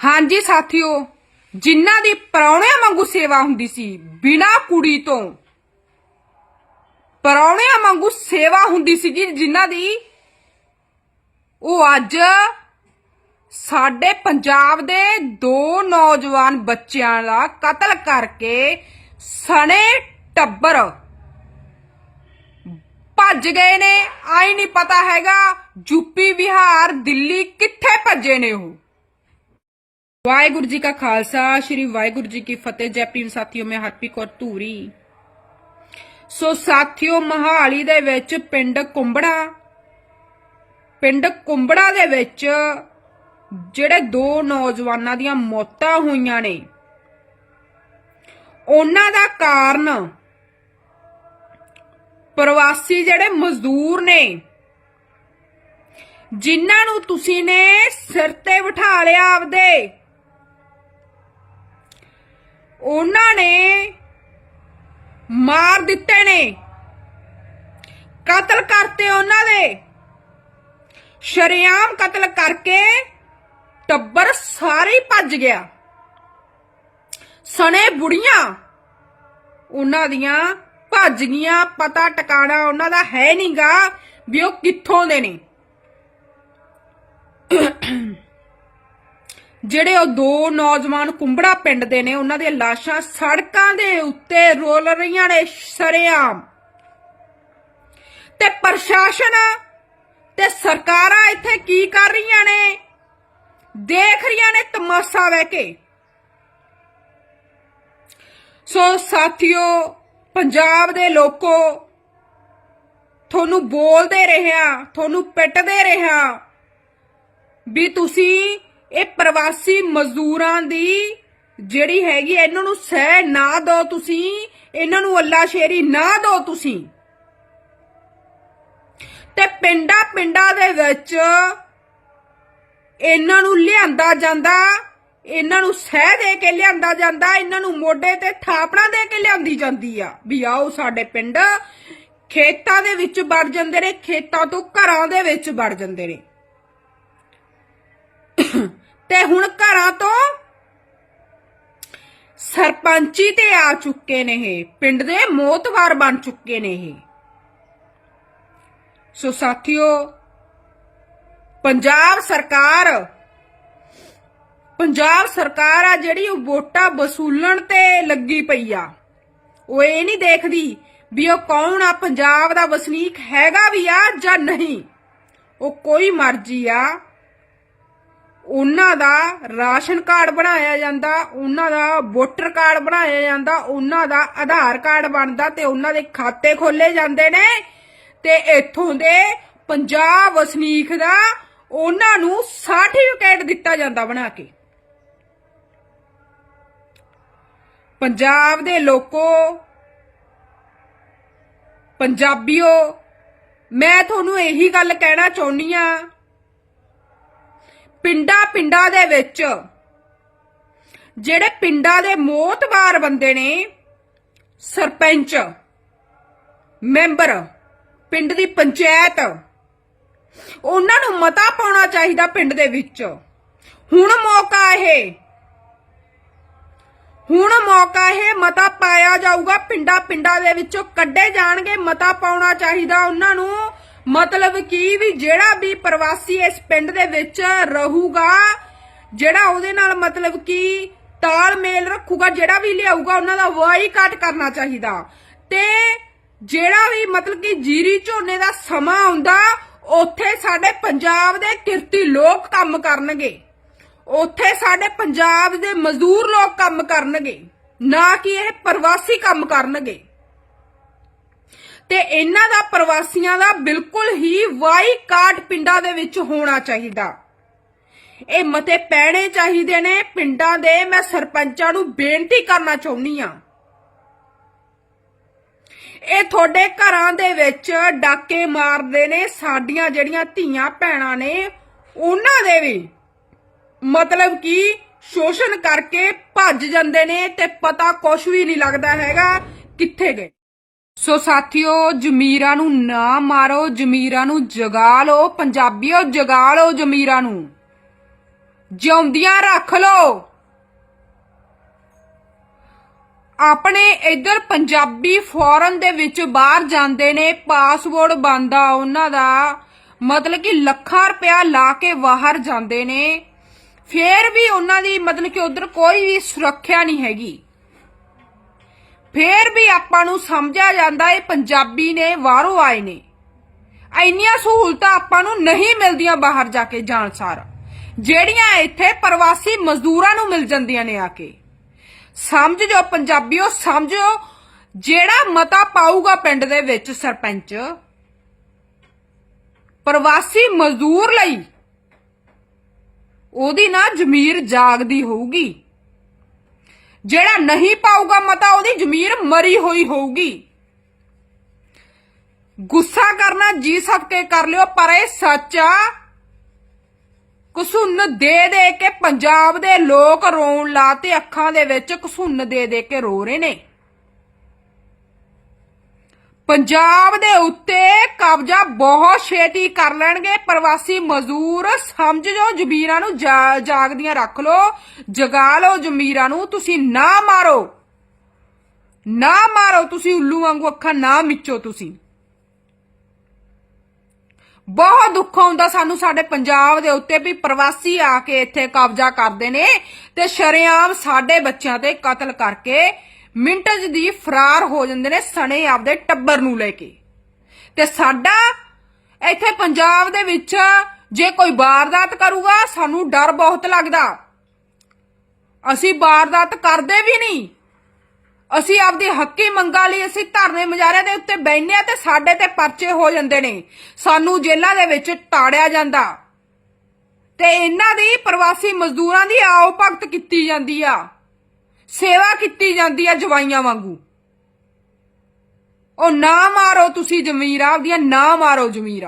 ਹਾਂਜੀ ਸਾਥੀਓ, ਜਿਨ੍ਹਾਂ ਦੀ ਪਰੌਣਿਆਂ ਵਾਂਗੂ ਸੇਵਾ ਹੁੰਦੀ ਸੀ, ਬਿਨਾ ਕੁੜੀ ਤੋਂ। ਪਰੌਣਿਆਂ ਵਾਂਗੂ ਸੇਵਾ ਹੁੰਦੀ ਸੀ ਜਿਨ੍ਹਾਂ ਦੀ ਉਹ ਅੱਜ ਸਾਡੇ ਪੰਜਾਬ ਦੇ ਦੋ ਨੌਜਵਾਨ ਬੱਚਿਆਂ ਦਾ ਕਤਲ ਕਰਕੇ ਸਣੇ ਟੱਬਰ ਭੱਜ ਗਏ ਨੇ। ਆਈ ਨਹੀਂ ਪਤਾ ਹੈਗਾ ਯੂਪੀ ਬਿਹਾਰ, ਦਿੱਲੀ ਕਿੱਥੇ ਭੱਜੇ ਨੇ ਉਹ। ਵਾਹਿਗੁਰੂ ਜੀ ਕਾ ਖਾਲਸਾ, ਸ੍ਰੀ ਵਾਹਿਗੁਰੂ ਜੀ ਕੀ ਫਤਿਹ। ਜੈ ਭੀਮ ਸਾਥੀਓ, ਮੈਂ ਹਰਪ੍ਰੀਤ ਕੌਰ ਧੂਰੀ। ਸੋ ਸਾਥੀਓ, ਮਹਾਲੀ ਦੇ ਵਿੱਚ ਪਿੰਡ ਕੁੰਬੜਾ ਪਿੰਡ ਕੁੰਬੜਾ ਦੇ ਵਿੱਚ ਜਿਹੜੇ ਦੋ ਨੌਜਵਾਨਾਂ ਦੀਆਂ ਮੌਤਾਂ ਹੋਈਆਂ ਨੇ, ਉਹਨਾਂ ਦਾ ਕਾਰਨ ਪ੍ਰਵਾਸੀ ਜਿਹੜੇ ਮਜ਼ਦੂਰ ਨੇ, ਜਿਨ੍ਹਾਂ ਨੂੰ ਤੁਸੀਂ ਨੇ ਸਿਰ ਤੇ ਬਿਠਾ ਲਿਆ ਆਪਦੇ। ਉਹਨਾਂ ਨੇ ਮਾਰ ਦਿੱਤੇ ਨੇ। ਕਤਲ ਕਰਤੇ ਉਹਨਾਂ ਦੇ। ਸ਼ਰੇਆਮ ਕਤਲ ਕਰਕੇ ਟੱਬਰ ਸਾਰੇ ਭੱਜ ਗਿਆ। ਸਣੇ ਬੁੜੀਆਂ ਉਹਨਾਂ ਦੀਆਂ ਭੱਜ ਗਈਆਂ ਪਤਾ ਟਿਕਾਣਾ ਉਹਨਾਂ ਦਾ ਹੈ ਨਹੀਂਗਾ ਵੀ ਉਹ ਕਿੱਥੋਂ ਦੇ ਨੇ। ਜਿਹੜੇ ਉਹ ਦੋ ਨੌਜਵਾਨ ਕੁੰਬੜਾ ਪਿੰਡ ਦੇ ਨੇ, ਉਹਨਾਂ ਦੀਆਂ ਲਾਸ਼ਾਂ ਸੜਕਾਂ ਦੇ ਉੱਤੇ ਰੋਲ ਰਹੀਆਂ ਨੇ, ਸਰੇਆਮ। ਤੇ ਪ੍ਰਸ਼ਾਸਨ ਤੇ ਸਰਕਾਰਾਂ ਇੱਥੇ ਕੀ ਕਰ ਰਹੀਆਂ ਨੇ? ਦੇਖ ਰਹੀਆਂ ਨੇ ਤਮਾਸ਼ਾ ਵਹਿ ਕੇ। ਸੋ ਸਾਥੀਓ, ਪੰਜਾਬ ਦੇ ਲੋਕੋ, ਤੁਹਾਨੂੰ ਬੋਲਦੇ ਰਿਹਾ ਤੁਹਾਨੂੰ ਪਿੱਟਦੇ ਰਿਹਾ ਵੀ ਤੁਸੀਂ ਇਹ ਪ੍ਰਵਾਸੀ ਮਜ਼ਦੂਰਾਂ ਦੀ ਜਿਹੜੀ ਹੈਗੀ ਹੈ, ਇਹਨਾਂ ਨੂੰ ਸਹਿ ਨਾ ਦਿਓ ਤੁਸੀਂ ਇਹਨਾਂ ਨੂੰ ਅੱਲਾ ਸ਼ੇਰੀ ਨਾ ਦਿਓ ਤੁਸੀਂ। ਤੇ ਪਿੰਡਾਂ ਪਿੰਡਾਂ ਦੇ ਵਿੱਚ ਇਹਨਾਂ ਨੂੰ ਲਿਆਂਦਾ ਜਾਂਦਾ ਇਹਨਾਂ ਨੂੰ ਸਹਿ ਦੇ ਕੇ ਲਿਆਂਦਾ ਜਾਂਦਾ ਇਹਨਾਂ ਨੂੰ ਮੋਢੇ ਤੇ ਥਾਪੜਾ ਦੇ ਕੇ ਲਿਆਂਦੀ ਜਾਂਦੀ ਆ। ਵੀ ਆਓ ਸਾਡੇ ਪਿੰਡ ਖੇਤਾਂ ਦੇ ਵਿੱਚ ਵੜ ਜਾਂਦੇ ਨੇ ਖੇਤਾਂ ਤੋਂ ਘਰਾਂ ਦੇ ਵਿੱਚ ਵੜ ਜਾਂਦੇ ਨੇ। ਤੇ ਹੁਣ ਘਰਾਂ ਤੋਂ ਸਰਪੰਚੀ ਤੇ ਆ ਚੁੱਕੇ ਨੇ ਇਹ। ਪਿੰਡ ਦੇ ਮੋਤਵਾਰ ਬਣ ਚੁੱਕੇ ਨੇ ਇਹ। ਸੋ ਸਾਥੀਓ, ਪੰਜਾਬ ਸਰਕਾਰ ਪੰਜਾਬ ਸਰਕਾਰ ਆ ਜਿਹੜੀ ਉਹ ਵੋਟਾਂ ਵਸੂਲਣ ਤੇ ਲੱਗੀ ਪਈ ਆ। ਉਹ ਇਹ ਨਹੀਂ ਦੇਖਦੀ ਵੀ ਉਹ ਕੌਣ ਆ, ਪੰਜਾਬ ਦਾ ਵਸਨੀਕ ਹੈਗਾ ਵੀ ਆ ਜਾਂ ਨਹੀਂ। ਉਹ ਕੋਈ ਮਰਜ਼ੀ ਆ ਉਹਨਾਂ ਦਾ ਰਾਸ਼ਨ ਕਾਰਡ ਬਣਾਇਆ ਜਾਂਦਾ, ਉਹਨਾਂ ਦਾ ਵੋਟਰ ਕਾਰਡ ਬਣਾਇਆ ਜਾਂਦਾ, ਉਹਨਾਂ ਦਾ ਆਧਾਰ ਕਾਰਡ ਬਣਦਾ ਤੇ ਉਹਨਾਂ ਦੇ ਖਾਤੇ ਖੋਲੇ ਜਾਂਦੇ ਨੇ ਤੇ ਇੱਥੋਂ ਦੇ ਪੰਜਾਬ ਵਸਨੀਕ ਦਾ ਉਹਨਾਂ ਨੂੰ ਸਰਟੀਫਿਕੇਟ ਦਿੱਤਾ ਜਾਂਦਾ ਬਣਾ ਕੇ। ਪੰਜਾਬ ਦੇ ਲੋਕੋ, ਪੰਜਾਬੀਓ, ਮੈਂ ਤੁਹਾਨੂੰ ਇਹੀ ਗੱਲ ਕਹਿਣਾ ਚਾਹੁੰਦੀ ਆ ਪਿੰਡਾਂ ਪਿੰਡਾਂ ਦੇ ਵਿੱਚ ਜਿਹੜੇ ਪਿੰਡਾਂ ਦੇ ਮੋਤਬਾਰ ਬੰਦੇ ਨੇ, ਸਰਪੰਚ, ਮੈਂਬਰ, ਪਿੰਡ ਦੀ ਪੰਚਾਇਤ, ਉਹਨਾਂ ਨੂੰ ਮਤਾ ਪਾਉਣਾ ਚਾਹੀਦਾ ਪਿੰਡ ਦੇ ਵਿੱਚ। ਹੁਣ ਮੌਕਾ ਇਹ, ਹੁਣ ਮੌਕਾ ਇਹ ਮਤਾ ਪਾਇਆ ਜਾਊਗਾ, ਪਿੰਡਾਂ ਪਿੰਡਾਂ ਦੇ ਵਿੱਚੋਂ ਕੱਢੇ ਜਾਣਗੇ, ਮਤਾ ਪਾਉਣਾ ਚਾਹੀਦਾ ਉਹਨਾਂ ਨੂੰ। ਮਤਲਬ ਕੀ ਵੀ ਜਿਹੜਾ ਵੀ ਪ੍ਰਵਾਸੀ ਇਸ ਪਿੰਡ ਦੇ ਵਿੱਚ ਰਹੂਗਾ, ਜਿਹੜਾ ਉਹਦੇ ਨਾਲ ਮਤਲਬ ਕੀ ਤਾਲਮੇਲ ਰੱਖੂਗਾ, ਜਿਹੜਾ ਵੀ ਲਿਆਊਗਾ, ਉਹਨਾਂ ਦਾ ਵਾਈਕਾਟ ਕਰਨਾ ਚਾਹੀਦਾ। ਤੇ ਜਿਹੜਾ ਵੀ ਮਤਲਬ ਕਿ ਜੀਰੀ ਝੋਨੇ ਦਾ ਸਮਾਂ ਆਉਂਦਾ, ਉੱਥੇ ਸਾਡੇ ਪੰਜਾਬ ਦੇ ਕਿਰਤੀ ਲੋਕ ਕੰਮ ਕਰਨਗੇ। ਉੱਥੇ ਸਾਡੇ ਪੰਜਾਬ ਦੇ ਮਜ਼ਦੂਰ ਲੋਕ ਕੰਮ ਕਰਨਗੇ। ਨਾ ਕਿ ਇਹ ਪ੍ਰਵਾਸੀ ਕੰਮ ਕਰਨਗੇ। ਤੇ ਇਹਨਾਂ ਦਾ ਪ੍ਰਵਾਸੀਆਂ ਦਾ ਬਿਲਕੁਲ ਹੀ ਵਾਈਕਾਟ ਪਿੰਡਾਂ ਦੇ ਵਿੱਚ ਹੋਣਾ ਚਾਹੀਦਾ। ਇਹ ਮਤੇ ਪੈਣੇ ਚਾਹੀਦੇ ਨੇ ਪਿੰਡਾਂ ਦੇ। ਮੈਂ ਸਰਪੰਚਾਂ ਨੂੰ ਬੇਨਤੀ ਕਰਨਾ ਚਾਹੁੰਦੀ ਆ ਇਹ ਤੁਹਾਡੇ ਘਰਾਂ ਦੇ ਵਿੱਚ ਡਾਕੇ ਮਾਰਦੇ ਨੇ, ਸਾਡੀਆਂ ਜਿਹੜੀਆਂ ਧੀਆਂ ਭੈਣਾਂ ਨੇ, ਉਹਨਾਂ ਦੇ ਵੀ। ਮਤਲਬ ਕਿ ਸ਼ੋਸ਼ਣ ਕਰਕੇ ਭੱਜ ਜਾਂਦੇ ਨੇ ਤੇ ਪਤਾ ਕੁਛ ਵੀ ਨਹੀਂ ਲੱਗਦਾ ਹੈਗਾ ਕਿੱਥੇ ਗਏ। ਸੋ ਸਾਥੀਓ, ਜਮੀਰਾਂ ਨੂੰ ਨਾ ਮਾਰੋ, ਜਮੀਰਾਂ ਨੂੰ ਜਗਾ ਲਓ, ਪੰਜਾਬੀਓ, ਜਗਾ ਲਓ ਜਮੀਰਾਂ ਨੂੰ। ਜਿਉਂਦੀਆਂ ਰੱਖ ਲਓ। ਆਪਣੇ ਇੱਧਰ ਪੰਜਾਬੀ ਫੋਰਨ ਦੇ ਵਿੱਚ ਬਾਹਰ ਜਾਂਦੇ ਨੇ ਪਾਸਪੋਰਟ ਬੰਦਾ ਉਹਨਾਂ ਦਾ। ਮਤਲਬ ਕਿ ਲੱਖਾਂ ਰੁਪਇਆ ਲਾ ਕੇ ਬਾਹਰ ਜਾਂਦੇ ਨੇ। ਫੇਰ ਵੀ ਉਹਨਾਂ ਦੀ ਮਤਲਬ ਕਿ ਉਧਰ ਕੋਈ ਵੀ ਸੁਰੱਖਿਆ ਨਹੀਂ ਹੈਗੀ। ਫੇਰ ਵੀ ਆਪਾਂ ਨੂੰ ਸਮਝਿਆ ਜਾਂਦਾ ਇਹ ਪੰਜਾਬੀ ਨੇ ਬਾਹਰੋਂ ਆਏ ਨੇ। ਇੰਨੀਆਂ ਸਹੂਲਤਾਂ ਆਪਾਂ ਨੂੰ ਨਹੀਂ ਮਿਲਦੀਆਂ ਬਾਹਰ ਜਾ ਕੇ ਜਾਣ ਸਾਰ। ਜਿਹੜੀਆਂ ਇੱਥੇ ਪ੍ਰਵਾਸੀ ਮਜ਼ਦੂਰਾਂ ਨੂੰ ਮਿਲ ਜਾਂਦੀਆਂ ਨੇ ਆ ਕੇ। ਸਮਝ ਜੋ ਪੰਜਾਬੀਓ, ਸਮਝੋ ਜਿਹੜਾ ਮਤਾ ਪਾਊਗਾ ਪਿੰਡ ਦੇ ਵਿੱਚ ਸਰਪੰਚ। ਪ੍ਰਵਾਸੀ ਮਜ਼ਦੂਰ ਲਈ ਉਹਦੀ ਨਾ ਜ਼ਮੀਰ ਜਾਗਦੀ ਹੋਊਗੀ। ਜਿਹੜਾ ਨਹੀਂ ਪਾਊਗਾ ਮਤਾ, ਉਹਦੀ ਜ਼ਮੀਰ ਮਰੀ ਹੋਈ ਹੋਊਗੀ। ਗੁੱਸਾ ਕਰਨਾ ਜੀ ਸਕਤੇ ਕਰ ਲਿਓ, ਪਰ ਇਹ ਸੱਚ ਆ। ਕਸੁੰਨ ਦੇ ਦੇ ਕੇ ਪੰਜਾਬ ਦੇ ਲੋਕ ਰੋਣ ਲਾਤੇ ਅੱਖਾਂ ਦੇ ਵਿੱਚ ਕਸੁੰਨ ਦੇ ਦੇ ਕੇ ਰੋ ਰਹੇ ਨੇ। ਪੰਜਾਬ ਦੇ ਉੱਤੇ ਕਬਜ਼ਾ ਬਹੁਤ ਛੇਤੀ ਕਰ ਲੈਣਗੇ। ਪ੍ਰਵਾਸੀ ਮਜ਼ਦੂਰ, ਸਮਝ ਜੋ ਜ਼ਮੀਰਾਂ ਨੂੰ ਜਾਗਦੀਆਂ ਰੱਖ ਲੋ, ਜਗਾ ਲਓ ਜ਼ਮੀਰਾਂ ਨੂੰ, ਤੁਸੀਂ ਨਾ ਮਾਰੋ। ਨਾ ਮਾਰੋ, ਤੁਸੀਂ ਉੱਲੂ ਵਾਂਗੂ ਅੱਖਾਂ ਨਾ ਮਿਚੋ ਤੁਸੀਂ। ਬਹੁਤ ਦੁੱਖ ਆਉਂਦਾ ਸਾਨੂੰ ਸਾਡੇ ਪੰਜਾਬ ਦੇ ਉੱਤੇ ਵੀ ਪ੍ਰਵਾਸੀ ਆ ਕੇ ਇੱਥੇ ਕਬਜ਼ਾ ਕਰਦੇ ਨੇ ਤੇ ਸ਼ਰੇਆਮ ਸਾਡੇ ਬੱਚਿਆਂ ਤੇ ਕਤਲ ਕਰਕੇ ਮਿੰਟਜ ਦੀ ਫਰਾਰ ਹੋ ਜਾਂਦੇ ਨੇ ਸਣੇ ਆਪਦੇ ਟੱਬਰ ਨੂੰ ਲੈ ਕੇ। ਤੇ ਸਾਡਾ ਇੱਥੇ ਪੰਜਾਬ ਦੇ ਵਿੱਚ ਜੇ ਕੋਈ ਵਾਰਦਾਤ ਕਰੂਗਾ, ਸਾਨੂੰ ਡਰ ਬਹੁਤ ਲੱਗਦਾ। ਅਸੀਂ ਵਾਰਦਾਤ ਕਰਦੇ ਵੀ ਨਹੀਂ। ਅਸੀਂ ਆਪਦੀ ਹੱਕੀ ਮੰਗਾਂ ਲਈ ਅਸੀਂ ਧਰਨੇ ਮੁਜ਼ਾਹਰੇ ਦੇ ਉੱਤੇ ਬੈਠਨੇ ਆ ਤੇ ਸਾਡੇ ਤੇ ਪਰਚੇ ਹੋ ਜਾਂਦੇ ਨੇ। ਸਾਨੂੰ ਜੇਲ੍ਹਾਂ ਦੇ ਵਿੱਚ ਤਾੜਿਆ ਜਾਂਦਾ। ਤੇ ਇਹਨਾਂ ਦੀ ਪ੍ਰਵਾਸੀ ਮਜ਼ਦੂਰਾਂ ਦੀ ਆਓ ਭਗਤ ਕੀਤੀ ਜਾਂਦੀ ਆ। ਸੇਵਾ ਕੀਤੀ ਜਾਂਦੀ ਆ ਜਵਾਈਆਂ ਵਾਂਗੂ। ਉਹ ਨਾ ਮਾਰੋ ਤੁਸੀਂ ਜ਼ਮੀਰ, ਆਪਦੀਆਂ ਨਾ ਮਾਰੋ ਜ਼ਮੀਰ।